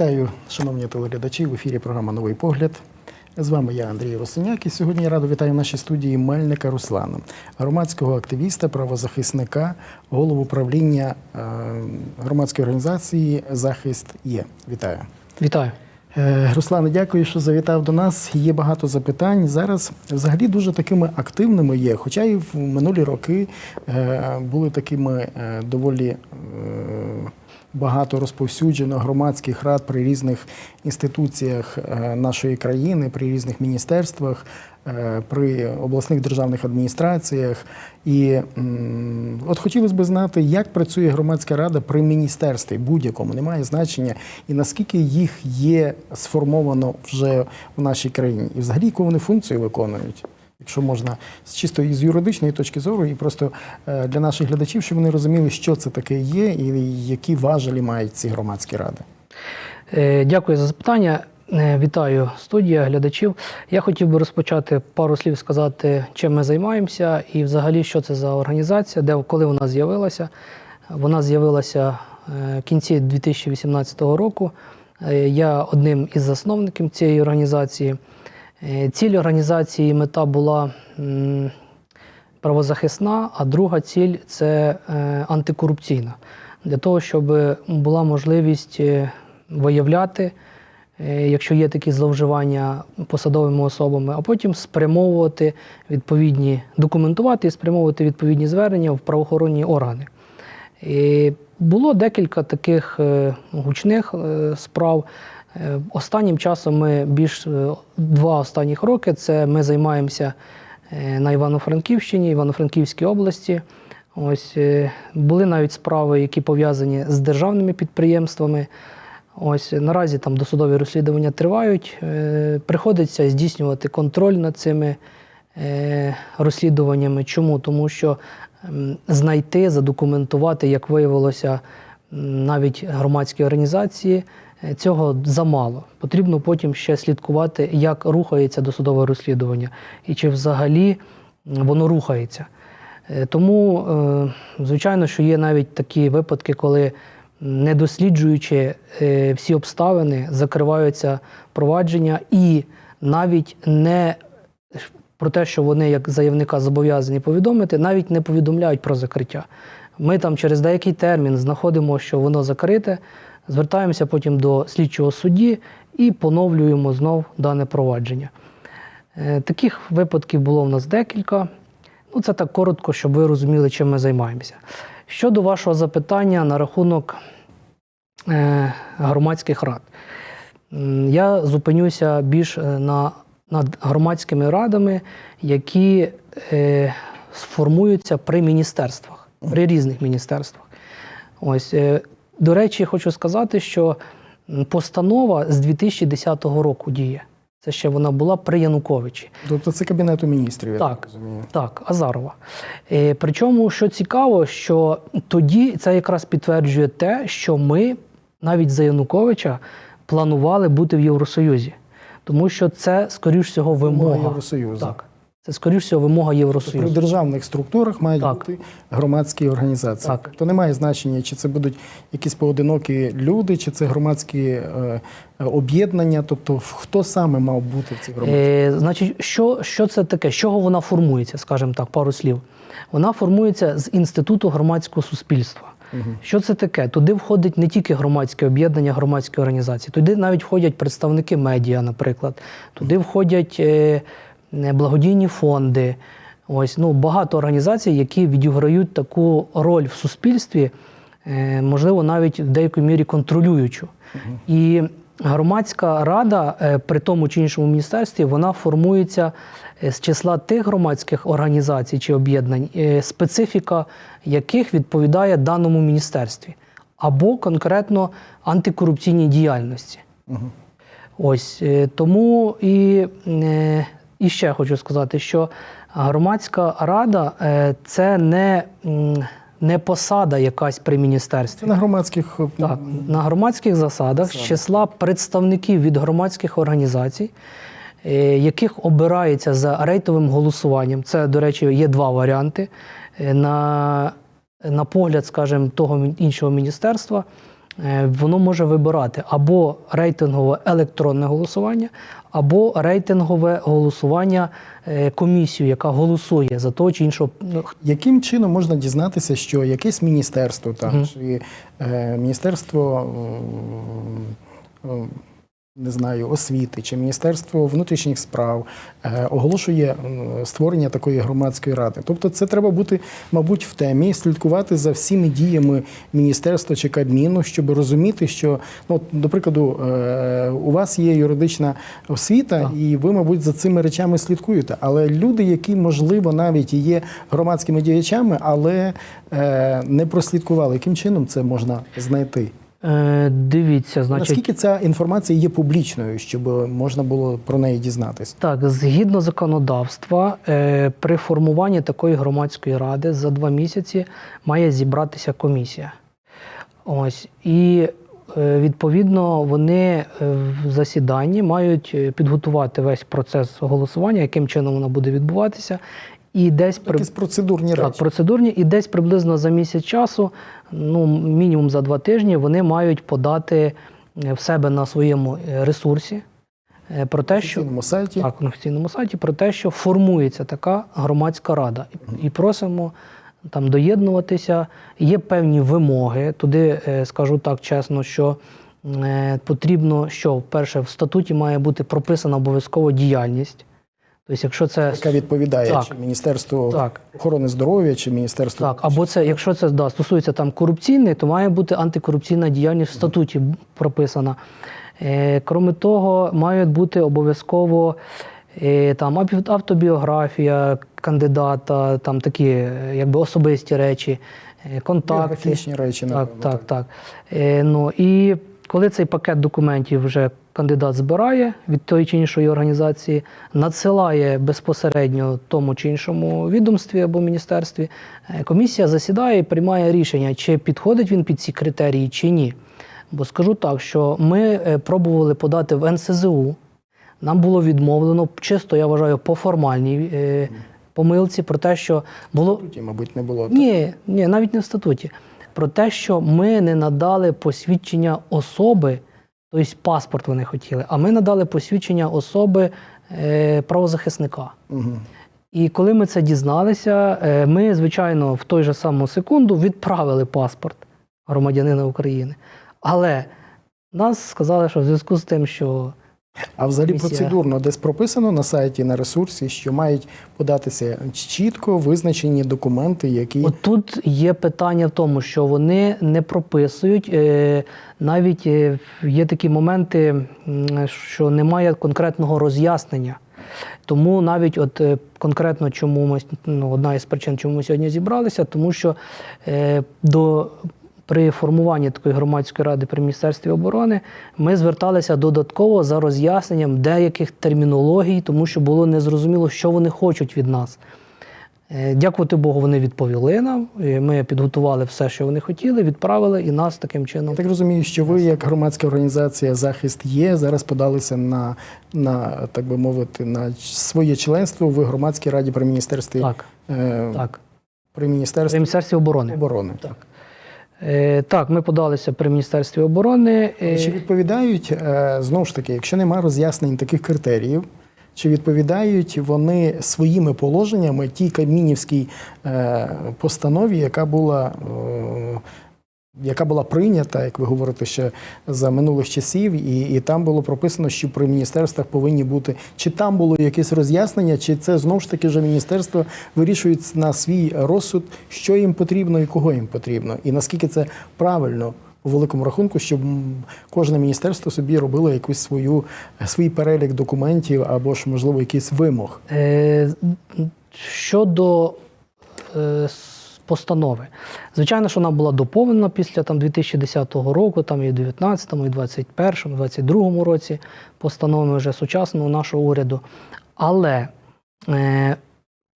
Вітаю, шановні телеглядачі. В ефірі програма Новий погляд. З вами я, Андрій Росиняк, і сьогодні я радо вітаю в нашій студії Мельника Руслана, громадського активіста, правозахисника, голову правління е, громадської організації Захист є. Вітаю. Вітаю. Е, Руслане, дякую, що завітав до нас. Є багато запитань. Зараз взагалі дуже такими активними є. Хоча і в минулі роки е, були такими доволі багато розповсюджено громадських рад при різних інституціях е, нашої країни, при різних міністерствах, е, при обласних державних адміністраціях. І от хотілося б знати, як працює громадська рада при міністерстві будь-якому, немає значення, і наскільки їх є сформовано вже в нашій країні, і взагалі яку вони функцію виконують. Якщо можна чисто із юридичної точки зору, і просто е, для наших глядачів, щоб вони розуміли, що це таке є, і які важелі мають ці громадські ради. Е, Дякую за запитання. Е, Вітаю студія, глядачів. Я хотів би розпочати пару слів сказати, чим ми займаємося, і взагалі, що це за організація, де коли вона з'явилася. Вона з'явилася в кінці 2018 року. Я одним із засновників цієї організації. Е, Ціль організації мета була правозахисна, а друга ціль це е, антикорупційна. Для того, щоб була можливість е, виявляти, якщо є такі зловживання посадовими особами, а потім спрямовувати відповідні, документувати і спрямовувати відповідні звернення в правоохоронні органи. І було декілька таких гучних справ. Е, Останнім часом ми більш е, два останніх роки це ми займаємося е, на Івано-Франківщині, Івано-Франківській області. Ось були навіть справи, які пов'язані з державними підприємствами. Ось наразі там досудові розслідування тривають. Приходиться здійснювати контроль над цими розслідуваннями. Чому? Тому що знайти, задокументувати, як виявилося, навіть громадські організації. Е, Цього замало. Потрібно потім ще слідкувати, як рухається досудове розслідування і чи взагалі воно рухається. Е, Тому, е, звичайно, що є навіть такі випадки, коли, не досліджуючи всі обставини, закриваються провадження і навіть не про те, що вони як заявника зобов'язані повідомити, навіть не повідомляють про закриття. Ми там через деякий термін знаходимо, що воно закрите, звертаємося потім до слідчого судді і поновлюємо знов дане провадження. Е, Таких випадків було в нас декілька. Ну, це так коротко, щоб ви розуміли, чим ми займаємося. Щодо вашого запитання на рахунок е, громадських рад, я зупинюся більш е, на, над громадськими радами, які е, сформуються при міністерствах, при різних міністерствах. Ось, до речі, хочу сказати, що постанова з 2010 року діє. Це ще вона була при Януковичі. Тобто це кабінету міністрів, я так, Так. розумію. Так, Азарова. Е, причому, що цікаво, що тоді це якраз підтверджує те, що ми навіть за Януковича планували бути в Євросоюзі. Тому що це, скоріш всього, Вимога вимога. Євросоюзу. Так. Це, скоріш всього, вимога При державних структурах мають Так. бути громадські організації. Так. Тобто немає значення, чи це будуть якісь поодинокі люди, чи це громадські е, об'єднання. Тобто, хто саме мав бути в цих громадських? Е, значить, що, що це таке? З чого вона формується, скажімо так, пару слів. Вона формується з інституту громадського суспільства. Що це таке? Туди входить не тільки громадське об'єднання, громадські організації, туди навіть входять представники медіа, наприклад, туди входять е, благодійні фонди. Ось ну багато організацій, які відіграють таку роль в суспільстві, е, можливо, навіть в деякій мірі контролюючу. І громадська рада е, при тому чи іншому міністерстві вона формується е, з числа тих громадських організацій чи об'єднань, специфіка яких відповідає даному міністерстві, або конкретно антикорупційній діяльності. Ось тому і, і ще хочу сказати, що громадська рада е, це не, не посада якась при міністерстві. На громадських Так, на громадських засадах з числа представників від громадських організацій, е, яких обирається за рейтовим голосуванням. Це, до речі, є два варіанти. Е, На, на погляд, скажімо, того іншого міністерства, воно може вибирати або рейтингове електронне голосування, або рейтингове голосування е, комісію, яка голосує за того чи іншого. ну, Яким чином можна дізнатися, що якесь міністерство там угу. чи е, міністерство м, не знаю, освіти чи міністерство внутрішніх справ е, оголошує створення такої громадської ради? Тобто, це треба бути, мабуть, в темі, слідкувати за всіми діями міністерства чи кабміну, щоб розуміти, що ну, до прикладу, е, у вас є юридична освіта, Так. і ви, мабуть, за цими речами слідкуєте. Але люди, які можливо навіть і є громадськими діячами, але е, не прослідкували, яким чином це можна знайти? Е, Дивіться, значить, Наскільки ця інформація є публічною, щоб можна було про неї дізнатися? Так, згідно законодавства, е, при формуванні такої громадської ради за два місяці має зібратися комісія. Ось і е, відповідно вони в засіданні мають підготувати весь процес голосування, яким чином воно буде відбуватися, і десь при Якісь процедурні так, речі. процедурні, і десь приблизно за місяць часу, ну мінімум за два тижні, вони мають подати е, в себе на своєму е, ресурсі е, про те, що сайті. так, на офіційному сайті про те, що формується така громадська рада, і, просимо там доєднуватися. Є певні вимоги. Туди скажу так чесно, що потрібно, що вперше в статуті має бути прописана обов'язково діяльність. Тобто, якщо це яка відповідає Так. чи Міністерство так, охорони здоров'я, чи Міністерство так, або це, якщо це да, стосується там корупційної, то має бути антикорупційна діяльність в статуті прописана. Е, Кроме того, мають бути обов'язково е, там автобіографія кандидата, там такі е, якби особисті речі, е, контакти. біографічні речі, Так, напевно. так, так. Е, ну, і коли цей пакет документів вже кандидат збирає від тої чи іншої організації, надсилає безпосередньо тому чи іншому відомстві або міністерстві, е, комісія засідає і приймає рішення, чи підходить він під ці критерії, чи ні. Бо скажу так, що ми е, пробували подати в НСЗУ. Нам було відмовлено чисто, я вважаю, по формальній е, помилці про те, що було Тут, мабуть, не було. ні, ні, навіть не в статуті. Про те, що ми не надали посвідчення особи, тобто паспорт вони хотіли, а ми надали посвідчення особи е, правозахисника. Угу. І коли ми це дізналися, е, ми, звичайно, в той же саму секунду відправили паспорт громадянина України. Але нас сказали, що в зв'язку з тим, що А взагалі процедурно десь прописано на сайті, на ресурсі, що мають податися чітко визначені документи, які От тут є питання в тому, що вони не прописують. е, Навіть е, є такі моменти, що немає конкретного роз'яснення. Тому навіть от е, конкретно чому ми ну, одна із причин, чому ми сьогодні зібралися, тому що е, до при формуванні такої громадської ради при міністерстві оборони ми зверталися додатково за роз'ясненням деяких термінологій, тому що було незрозуміло, що вони хочуть від нас. Е, Дякувати Богу, вони відповіли нам. і Ми підготували все, що вони хотіли, відправили і нас таким чином. я так розумію, що ви, як громадська організація Захист є, зараз подалися на, на так би мовити, на своє членство в громадській раді при міністерстві Так, е, так. при При міністерстві Міністерстві оборони. оборони. Так. Е, так, ми подалися при Міністерстві оборони. Е, Чи відповідають е, знову ж таки, якщо немає роз'яснень таких критеріїв, чи відповідають вони своїми положеннями тій Кабмінівській е, постанові, яка була, е, яка була прийнята, як ви говорите, ще за минулих часів, і, і там було прописано, що при міністерствах повинні бути, чи там було якесь роз'яснення, чи це знову ж таки вже міністерство вирішують на свій розсуд, що їм потрібно і кого їм потрібно, і наскільки це правильно у великому рахунку, щоб кожне міністерство собі робило якусь свою свій перелік документів або ж можливо якийсь вимог. Е, щодо е, постанови, звичайно, що вона була доповнена після там, 2010 року, там і в 2019, і в 2021, 2022 році постановами вже сучасного нашого уряду. Але е,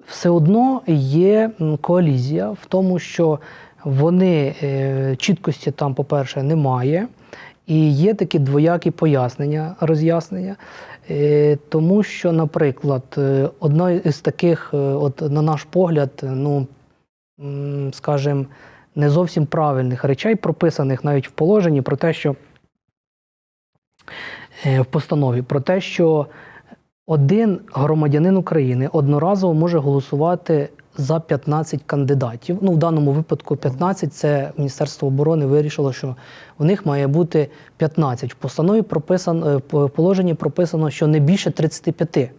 все одно є коалізія в тому, що вони е, чіткості там, по-перше, немає. І є такі двоякі пояснення, роз'яснення. Е, Тому що, наприклад, е, одна із таких, е, от на наш погляд, ну скажімо, не зовсім правильних речей, прописаних навіть в положенні про те, що е, в постанові про те, що один громадянин України одноразово може голосувати за 15 кандидатів. Ну, в даному випадку 15 це Міністерство оборони вирішило, що в них має бути 15. В постанові прописано е, в положенні прописано, що не більше 35.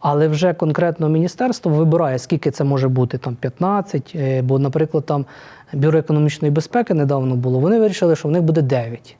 Але вже конкретно міністерство вибирає, скільки це може бути там 15, е, бо, наприклад, там Бюро економічної безпеки недавно було. Вони вирішили, що в них буде 9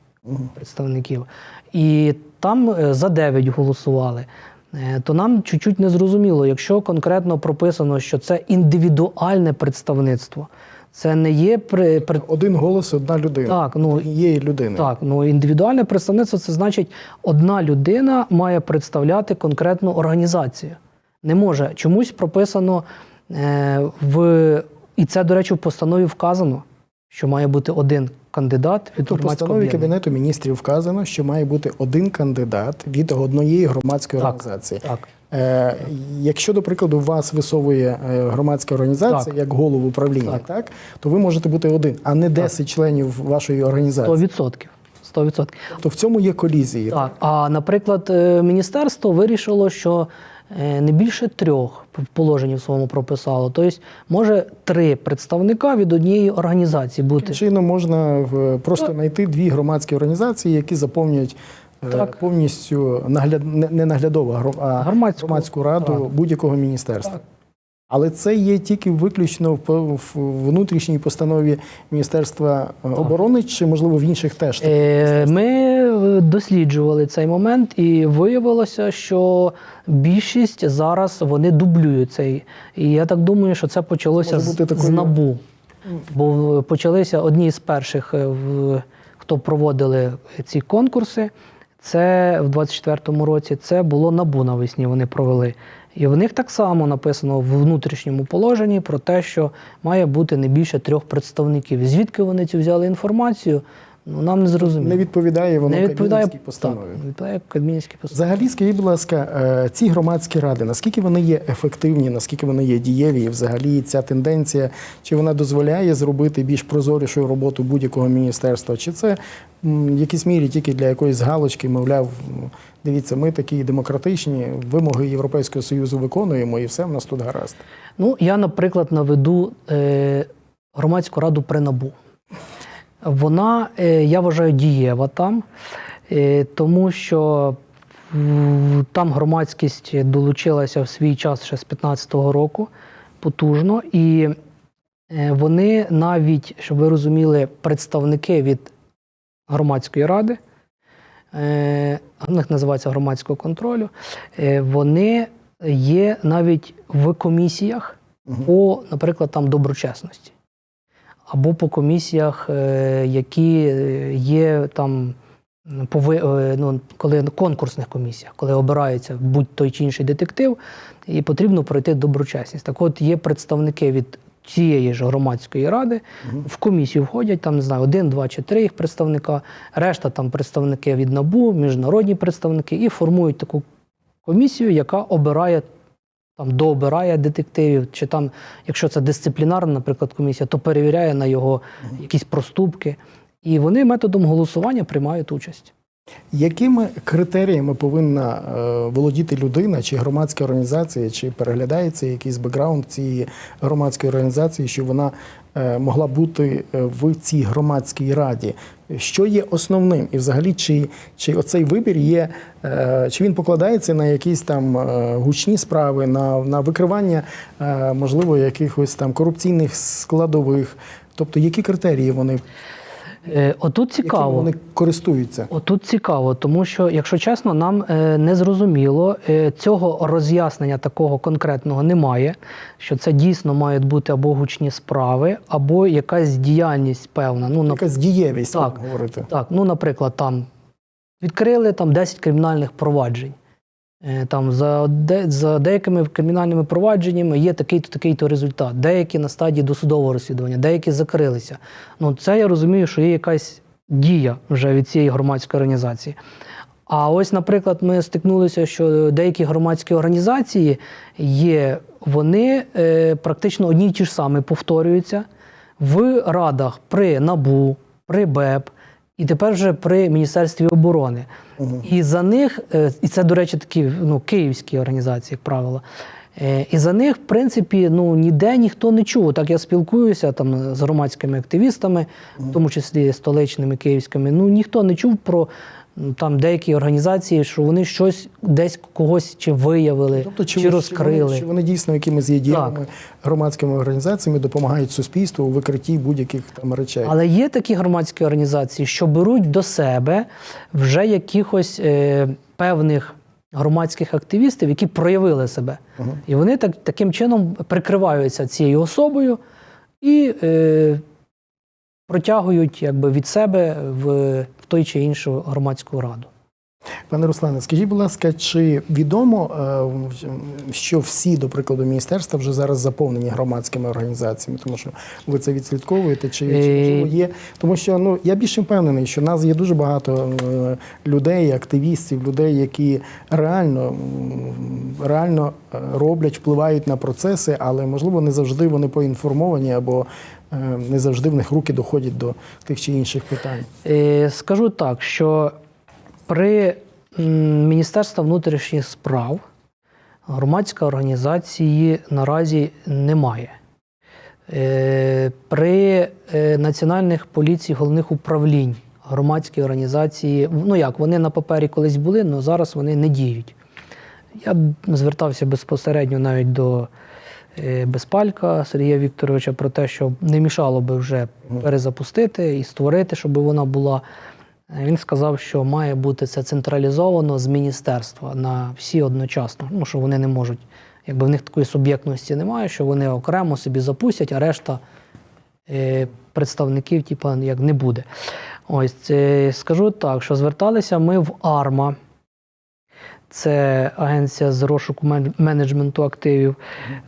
представників. І там е, за 9 голосували. Е, То нам чуть-чуть не зрозуміло, якщо конкретно прописано, що це індивідуальне представництво, це не є при, при Один голос, одна людина. Так, ну, Однієї людини. так, ну індивідуальне представництво це значить, одна людина має представляти конкретну організацію. Не може. Чомусь прописано е, в. І це, до речі, в постанові вказано, що має бути один кандидат від громадського постанові. Кабінету міністрів вказано, що має бути один кандидат від однієї громадської Так. організації. Так. Е, якщо, до прикладу, вас висовує е, громадська організація Так. як голову управління, так. Так. то ви можете бути один, а не 10 членів вашої організації. 100%. 100%. Тобто в цьому є колізії. Так. А наприклад, е, міністерство вирішило, що е, не більше трьох в положенні в своєму прописало. Тобто може три представника від однієї організації бути. Чином можна просто знайти дві громадські організації, які заповнюють Так. повністю нагляд... не наглядову, а Громадську. громадську раду будь-якого міністерства. Так. Але це є тільки виключно в, внутрішній постанові Міністерства е, оборони, чи можливо в інших теж Е. Ми е, досліджували цей момент, і виявилося, що більшість зараз вони дублюють цей. І я так думаю, що це почалося Може з, такою- з набу. Бо почалися одні з перших, е, хто проводили ці конкурси. Це в 24-му році. Це було набу навесні. Вони провели. І в них так само написано в внутрішньому положенні про те, що має бути не більше трьох представників. Звідки вони цю взяли інформацію? Ну нам не зрозуміло. не відповідає воно Не відповідає Кабмінській постанові. Так, не відповідає Кабмінській постанові. Взагалі, скажіть, будь ласка, е, ці громадські ради, наскільки вони є ефективні, наскільки вони є дієві, і взагалі ця тенденція, чи вона дозволяє зробити більш прозорішу роботу будь-якого міністерства, чи це в якійсь мірі тільки для якоїсь галочки, мовляв, дивіться, ми такі демократичні, вимоги Європейського Союзу виконуємо, і все в нас тут гаразд. Ну, я, наприклад, наведу е, громадську раду при НАБУ. Вона, е, я вважаю, дієва там, е, тому що там громадськість долучилася в свій час ще з 15-го року потужно, і е, вони навіть, щоб ви розуміли, представники від громадської ради, в них називається громадського контролю, вони є навіть в комісіях по, наприклад, там доброчесності. Або по комісіях, е, які е, є там по ви- е, ну, коли конкурсних комісіях, коли обирається будь той чи інший детектив, і потрібно пройти доброчесність. Так от є представники від цієї ж громадської ради, в комісію входять, там не знаю, один, два чи три їх представника, решта там представники від НАБУ, міжнародні представники, і формують таку комісію, яка обирає там дообирає детективів, чи там, якщо це дисциплінарна, наприклад, комісія, то перевіряє на його якісь проступки. І вони методом голосування приймають участь. Якими критеріями повинна е, володіти людина чи громадська організація, чи переглядається якийсь бекграунд цієї громадської організації, щоб вона е, могла бути е, в цій громадській раді? Що є основним? І взагалі, чи, чи оцей вибір є, чи він покладається на якісь там гучні справи, на, на викривання, можливо, якихось там корупційних складових? Тобто, які критерії вони, Отут якими цікаво. вони користуються? Отут цікаво, тому що, якщо чесно, нам е, не зрозуміло, е, цього роз'яснення такого конкретного немає, що це дійсно мають бути або гучні справи, або якась діяльність певна. Ну, нап- Якась дієвість, Так. так говорити. Так, ну, наприклад, там відкрили там 10 кримінальних проваджень. Е, Там за, де, за деякими кримінальними провадженнями є такий-то такий-то результат. Деякі на стадії досудового розслідування, деякі закрилися. Ну, це я розумію, що є якась дія вже від цієї громадської організації. А ось, наприклад, ми стикнулися, що деякі громадські організації є, вони е, практично одні й ті ж самі повторюються. в радах при НАБУ, при БЕП і тепер вже при Міністерстві оборони. І за них, е, і це, до речі, такі ну, київські організації, як правило. Е, І за них, в принципі, ну ніде ніхто не чув. Так я спілкуюся там з громадськими активістами, в тому числі столичними київськими. Ну ніхто не чув про там деякі організації, що вони щось десь когось чи виявили, Тобто, чи, чи, ви- розкрили. Чи вони, чи вони дійсно якимись є діяльними громадськими організаціями допомагають суспільству у викритті будь-яких там речей? Але є такі громадські організації, що беруть до себе вже якихось е, певних громадських активістів, які проявили себе. І вони так, таким чином прикриваються цією особою і е, протягують якби, від себе в, в той чи іншу громадську раду. Пане Руслане, скажіть, будь ласка, чи відомо, е, що всі, до прикладу, міністерства вже зараз заповнені громадськими організаціями, тому що ви це відслідковуєте, чи, чи Е, можливо є? Тому що ну я більше впевнений, що в нас є дуже багато людей, активістів, людей, які реально, реально е, роблять, впливають на процеси, але можливо не завжди вони поінформовані або не завжди в них руки доходять до тих чи інших питань. Е, Скажу так, що при м, Міністерства внутрішніх справ громадської організації наразі немає. Е, При е, національних поліції головних управлінь громадські організації, ну як, вони на папері колись були, але зараз вони не діють. Я звертався безпосередньо навіть до е, Безпалька Сергія Вікторовича про те, що не мішало би вже перезапустити і створити, щоб вона була. Е, Він сказав, що має бути це централізовано з міністерства на всі одночасно. Ну, що вони не можуть, якби в них такої суб'єктності немає, що вони окремо собі запустять, а решта е, представників, типу, як не буде. Ось скажу так, що зверталися ми в АРМА. Це агенція з розшуку менеджменту активів.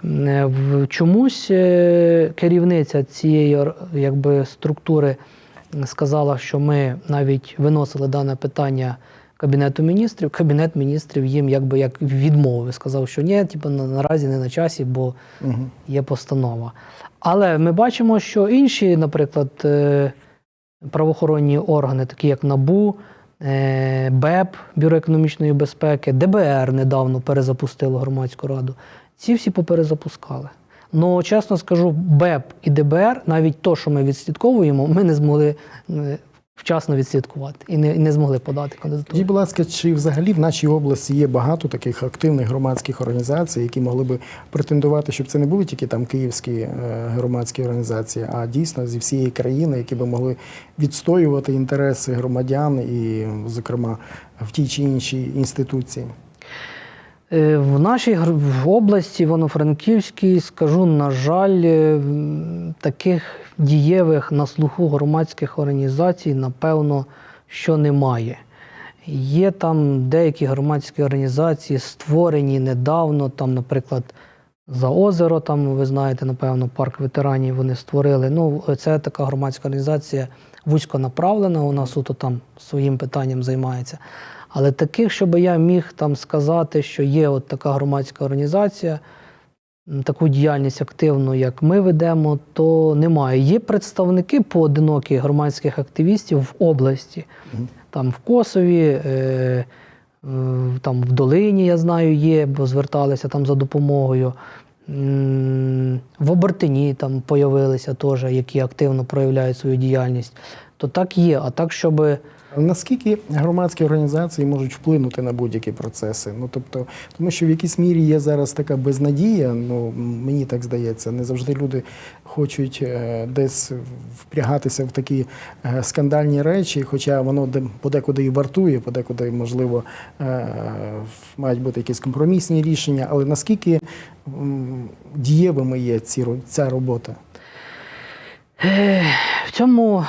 Е, В чомусь е, керівниця цієї якби, структури сказала, що ми навіть виносили дане питання Кабінету міністрів. Кабінет міністрів їм якби як відмовив. Сказав, що ні, типу, наразі не на часі, бо є постанова. Але ми бачимо, що інші, наприклад, е, правоохоронні органи, такі як НАБУ, БЕП, Бюро економічної безпеки, ДБР недавно перезапустило громадську раду. Ці всі поперезапускали. Ну, чесно скажу, БЕП і ДБР, навіть то, що ми відслідковуємо, ми не змогли е, вчасно відслідкувати і не, і не змогли подати кандидатуру. Скажіть, будь ласка, чи взагалі в нашій області є багато таких активних громадських організацій, які могли би претендувати, щоб це не були тільки там київські е, громадські організації, а дійсно зі всієї країни, які би могли відстоювати інтереси громадян і, зокрема, в тій чи іншій інституції? Е, В нашій області, Івано-Франківській, скажу, на жаль, е, таких дієвих на слуху громадських організацій, напевно, що немає. Є там деякі громадські організації, створені недавно, там, наприклад, за озеро, там, ви знаєте, напевно, парк ветеранів вони створили. Ну, це така громадська організація вузьконаправлена, вона суто там своїм питанням займається. Але таких, щоб я міг там сказати, що є от така громадська організація, таку діяльність активну, як ми ведемо, то немає. Є представники поодинокі громадських активістів в області, там в Косові, е, там в Долині, я знаю, є, бо зверталися там за допомогою. В Обертині там появилися теж, які активно проявляють свою діяльність. То так є. А так, щоб Наскільки громадські організації можуть вплинути на будь-які процеси? Ну тобто, тому що в якійсь мірі є зараз така безнадія. Ну мені так здається, не завжди люди хочуть е, десь впрягатися в такі е, скандальні речі, хоча воно де- подекуди і вартує, подекуди, можливо, е, мають бути якісь компромісні рішення. Але наскільки дієвими є ці ця робота? в цьому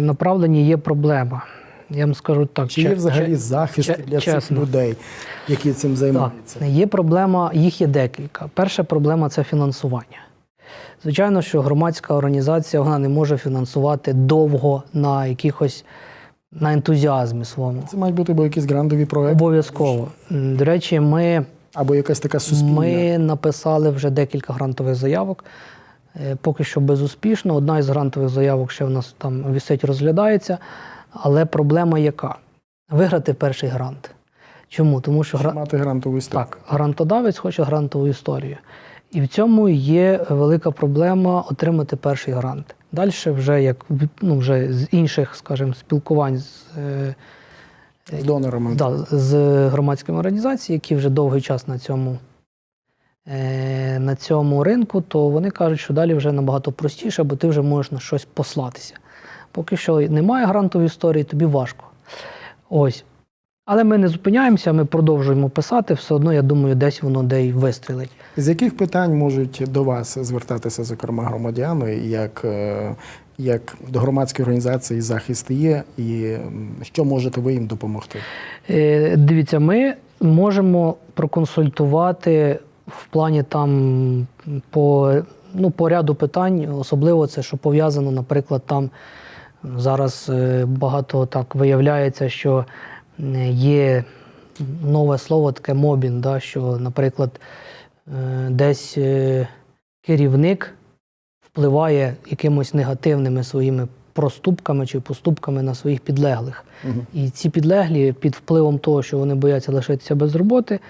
направленні є проблема. Я вам скажу так. Чи є взагалі захист для цих людей, які цим займаються? Так, є проблема, їх є декілька. Перша проблема це фінансування. Звичайно, що громадська організація вона не може фінансувати довго на якихось на ентузіазмі своєму. Це мають бути або якісь грандові проекти, Обов'язково. До речі, ми, або якась така суспільна. ми написали вже декілька грантових заявок. Е, Поки що безуспішно. Одна із грантових заявок ще в нас там висить, розглядається. Але проблема яка? Виграти перший грант. Чому? Тому що гра... Мати грантову історію. так, грантодавець хоче грантову історію. І в цьому є велика проблема отримати перший грант. Далі, вже як ну, вже з інших, скажімо, спілкувань з, е, З донорами. да, з громадськими організаціями, які вже довгий час на цьому, на цьому ринку, то вони кажуть, що далі вже набагато простіше, бо ти вже можеш на щось послатися. Поки що немає грантової історії, тобі важко. Ось. Але ми не зупиняємося, ми продовжуємо писати, все одно, я думаю, десь воно де й вистрілить. З яких питань можуть до вас звертатися, зокрема, громадяни, як, е, як до громадської організації захист є, і що можете ви їм допомогти? Е, Дивіться, ми можемо проконсультувати в плані там по, ну, по ряду питань, особливо це, що пов'язано, наприклад, там зараз е, багато так виявляється, що е, є нове слово таке мобін, да, що, наприклад, е, десь керівник впливає якимось негативними своїми проступками чи поступками на своїх підлеглих. Мгм. І ці підлеглі під впливом того, що вони бояться лишитися без роботи,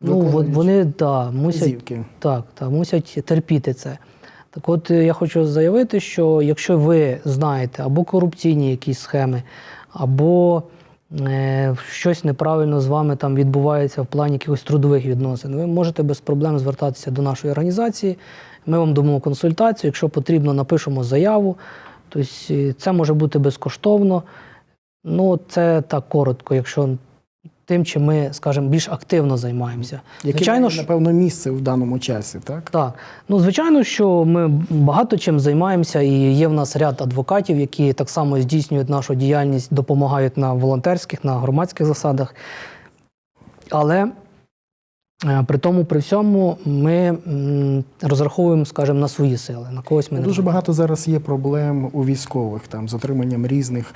ну, вони да, мусять, Вказівки. так, так, мусять терпіти це. Так от е, я хочу заявити, що якщо ви знаєте або корупційні якісь схеми, або е, щось неправильно з вами там відбувається в плані якихось трудових відносин, ви можете без проблем звертатися до нашої організації. Ми вам дамо консультацію. Якщо потрібно, напишемо заяву. Тобто е, це може бути безкоштовно. Ну, це так коротко, якщо тим, чим ми, скажімо, більш активно займаємося. Яке Звичайно має, напевно, місце в даному часі, так? Так, ну звичайно, що ми багато чим займаємося, і є в нас ряд адвокатів, які так само здійснюють нашу діяльність, допомагають на волонтерських, на громадських засадах. Але е, при тому, при всьому, ми розраховуємо, скажімо, на свої сили. На когось ми не Дуже можемо. багато зараз є проблем у військових там з отриманням різних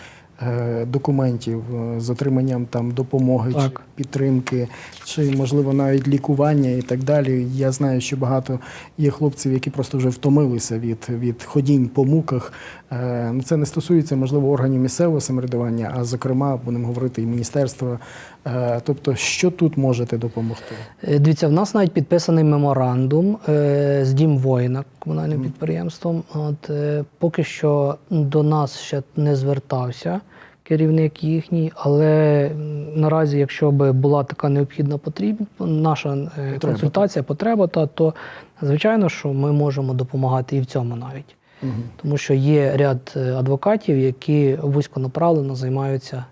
документів, е, з отриманням там допомоги чи підтримки, чи можливо навіть лікування і так далі. Я знаю, що багато є хлопців, які просто вже втомилися від, від ходінь по муках. Е, ну, це не стосується можливо органів місцевого самоврядування, а зокрема будемо говорити і міністерства. Е, тобто, що тут можете допомогти? Е, Дивіться, в нас навіть підписаний меморандум е, з Дім воїна комунальним підприємством. От поки що до нас ще не звертався керівник їхній, але наразі, якщо би була така необхідна потрібна наша Потреба, консультація, потреба, та то звичайно, що ми можемо допомагати і в цьому навіть. Мгм. Тому що є ряд адвокатів, які вузьконаправлено займаються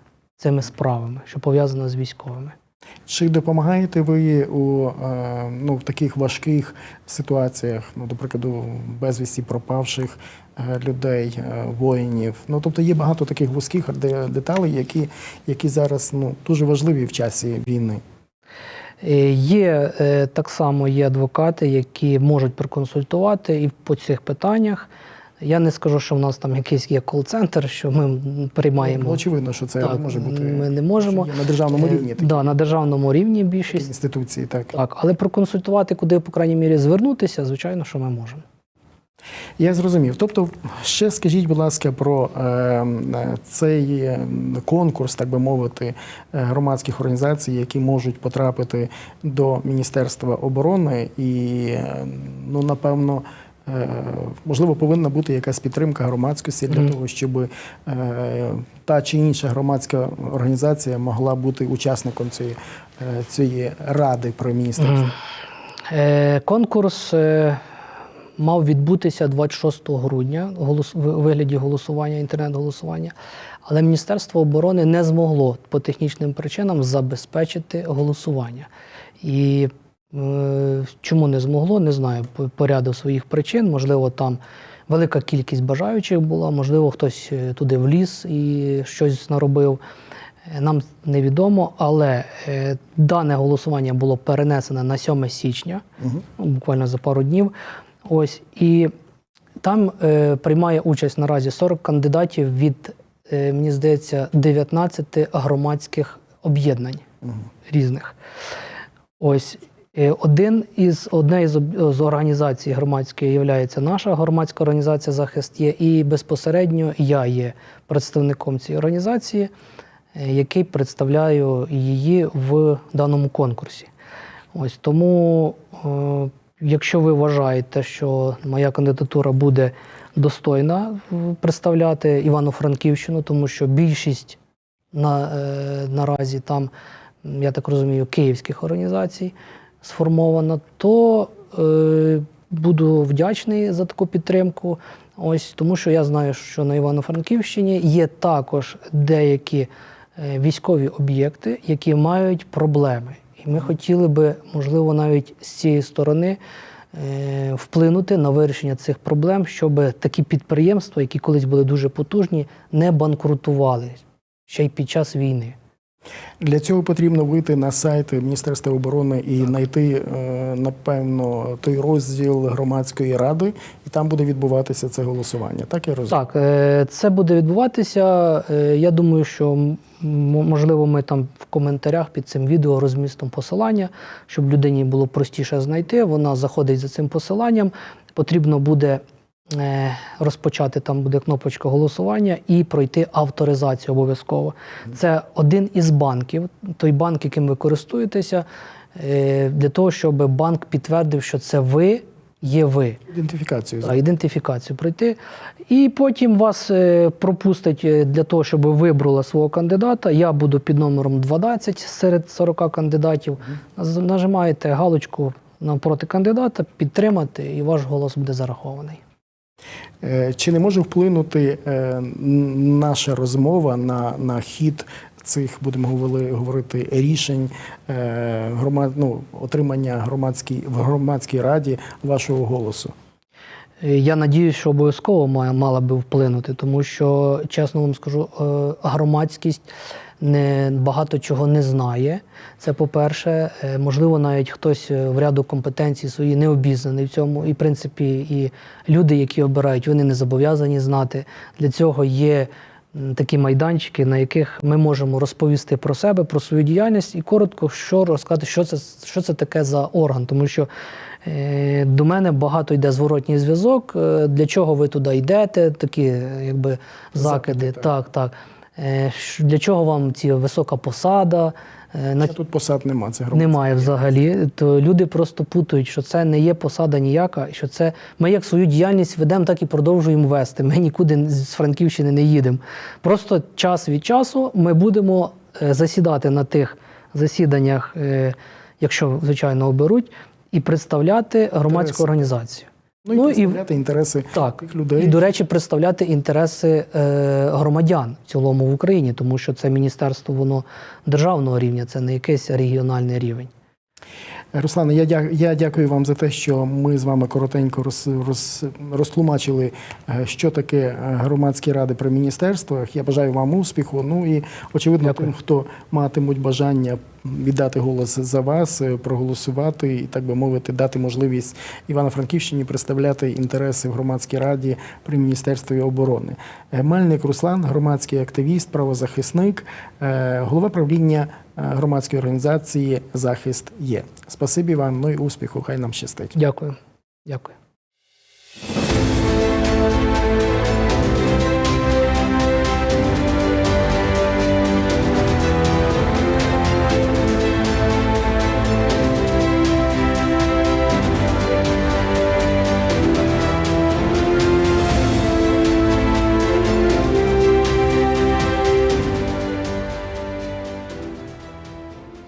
цими справами, що пов'язано з військовими. Чи допомагаєте ви у е, ну, в таких важких ситуаціях, ну, до прикладу, безвісті пропавших е, людей, е, воїнів? Ну, тобто є багато таких вузьких деталей, які, які зараз ну, дуже важливі в часі війни. Є так само є адвокати, які можуть проконсультувати і по цих питаннях. Я не скажу, що в нас там якийсь є кол-центр, що ми приймаємо. Ну, очевидно, що це Так, може бути ми не можемо. на державному Е, рівні такі Да, на державному рівні більшість. інституції. Так. Так, але проконсультувати, куди, по крайній мірі, звернутися, звичайно, що ми можемо. Я зрозумів. Тобто, ще скажіть, будь ласка, про е, цей е, конкурс, так би мовити, е, громадських організацій, які можуть потрапити до Міністерства оборони, і ну напевно. Е, Можливо, повинна бути якась підтримка громадськості для Мгм. того, щоб е, та чи інша громадська організація могла бути учасником цієї, е, цієї ради при міністерстві. Е, Конкурс е, мав відбутися 26 грудня у вигляді голосування, інтернет-голосування, але Міністерство оборони не змогло по технічним причинам забезпечити голосування. І чому не змогло, не знаю. По, ряду своїх причин. Можливо, там велика кількість бажаючих була, можливо, хтось е, туди вліз і щось наробив. Е, Нам невідомо, але е, дане голосування було перенесене на 7 січня, ну, буквально за пару днів. Ось і там е, приймає участь наразі 40 кандидатів від, е, мені здається, 19 громадських об'єднань Мгм. різних. Ось. Е, Один із одне із з організацій громадської є наша громадська організація захист є, і безпосередньо я є представником цієї організації, е, який представляю її в даному конкурсі. Ось тому, е, якщо ви вважаєте, що моя кандидатура буде достойна представляти Івано-Франківщину, тому що більшість на, наразі там, я так розумію, київських організацій сформовано, то е, буду вдячний за таку підтримку. Ось тому, що я знаю, що на Івано-Франківщині є також деякі е, військові об'єкти, які мають проблеми. І ми хотіли би, можливо, навіть з цієї сторони е, вплинути на вирішення цих проблем, щоб такі підприємства, які колись були дуже потужні, не банкрутували ще й під час війни. Для цього потрібно вийти на сайт Міністерства оборони і знайти, е, напевно, той розділ громадської ради, і там буде відбуватися це голосування. Так я розумію? Так, е, це буде відбуватися. Е, Я думаю, що можливо ми там в коментарях під цим відео розмістимо посилання, щоб людині було простіше знайти. Вона заходить за цим посиланням. Потрібно буде розпочати, там буде кнопочка голосування і пройти авторизацію обов'язково. Це один із банків, той банк, яким ви користуєтеся, е, для того, щоб банк підтвердив, що це ви є ви. Ідентифікацію. Так, ідентифікацію пройти. І потім вас е, пропустять е, для того, щоб ви вибрали свого кандидата. Я буду під номером 12 серед 40 кандидатів. Нажимаєте галочку навпроти кандидата, підтримати, і ваш голос буде зарахований. Е, Чи не може вплинути е, наша розмова на, на хід цих, будемо говори- говорити, рішень е, громад, ну, отримання громадській, в громадській раді вашого голосу? Я надіюсь, що обов'язково мала би вплинути, тому що, чесно вам скажу, громадськість не багато чого не знає. Це по-перше, Е, можливо, навіть хтось е, в ряду компетенцій свої не обізнаний в цьому. І, в принципі, і люди, які обирають, вони не зобов'язані знати. Для цього є такі майданчики, на яких ми можемо розповісти про себе, про свою діяльність і коротко що розказати, що це, що це таке за орган. Тому що е, до мене багато йде зворотній зв'язок. е, Для чого ви туди йдете? Такі якби закиди. Закиди, так. Так, Для чого вам ці висока посада? Е, На тут посад нема, це громадська. немає взагалі. То люди просто путають, що це не є посада ніяка, що це ми як свою діяльність ведемо, так і продовжуємо вести. Ми нікуди з Франківщини не їдемо. Просто час від часу ми будемо е, засідати на тих засіданнях, е, якщо звичайно оберуть, і представляти громадську організацію. Ну і Ну, і- представляти інтереси Так, тих людей. і, до речі, представляти інтереси е, громадян в цілому в Україні, тому що це міністерство воно державного рівня, це не якийсь регіональний рівень. Руслане, я, дя- я дякую вам за те, що ми з вами коротенько роз, роз, розтлумачили, е, що таке е, громадські ради при міністерствах. Я бажаю вам успіху. Ну і очевидно, Дякую. тим, хто матимуть бажання віддати голос за вас, е, проголосувати і так би мовити, дати можливість Івано-Франківщині представляти інтереси в громадській раді при міністерстві оборони. Е, Мельник Руслан, громадський активіст, правозахисник, е, голова правління громадської організації Захист є. Спасибі вам, ну і успіху, хай нам щастить. Дякую. Дякую.